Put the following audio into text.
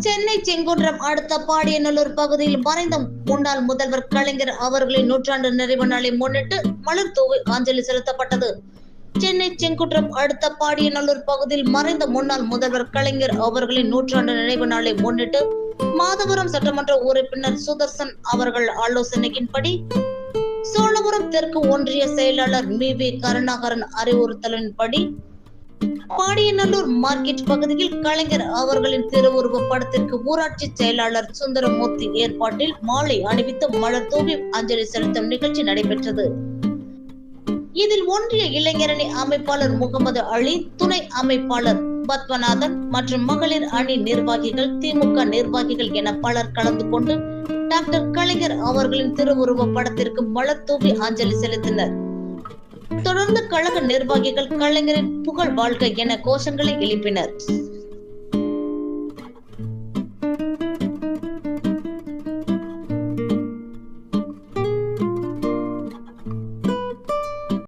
சென்னை செங்குன்றம் அடுத்த பாடியநல்லூர் பகுதியில் மறைந்த முன்னாள் முதல்வர் கலைஞர் அவர்களின் நூற்றாண்டு நிறைவு நாளை முன்னிட்டு மலர் தூவி அஞ்சலி செலுத்தப்பட்டது. சென்னை செங்குன்றம் அடுத்த பாடியநல்லூர் பகுதியில் மறைந்த முன்னாள் முதல்வர் கலைஞர் அவர்களின் நூற்றாண்டு நினைவு நாளை முன்னிட்டு மாதவரம் சட்டமன்ற உறுப்பினர் சுதர்சன் அவர்கள் ஆலோசனையின்படி சோழபுரம் தெற்கு ஒன்றிய செயலாளர் மி வி கருணாகரன் அறிவுறுத்தலின்படி பாடியநல்லூர் மார்க்கெட் பகுதியில் கலைஞர் அவர்களின் திருவுருவ படத்திற்கு ஊராட்சி செயலாளர் சுந்தரமூர்த்தி ஏற்பாட்டில் மாலை அணிவித்து மலர் தூவி அஞ்சலி செலுத்தும் நிகழ்ச்சி நடைபெற்றது. இதில் ஒன்றிய இளைஞரணி அமைப்பாளர் முகமது அலி துணை அமைப்பாளர் பத்மநாதன் மற்றும் மகளிர் அணி நிர்வாகிகள் திமுக நிர்வாகிகள் என பலர் கலந்து கொண்டு டாக்டர் கலைஞர் அவர்களின் திருவுருவ படத்திற்கு மலர் தூவி அஞ்சலி செலுத்தினர். தொடர்ந்து கழக நிர்வாகிகள் கலைஞரின் புகழ் வாழ்க என கோஷங்களை எழுப்பினர்.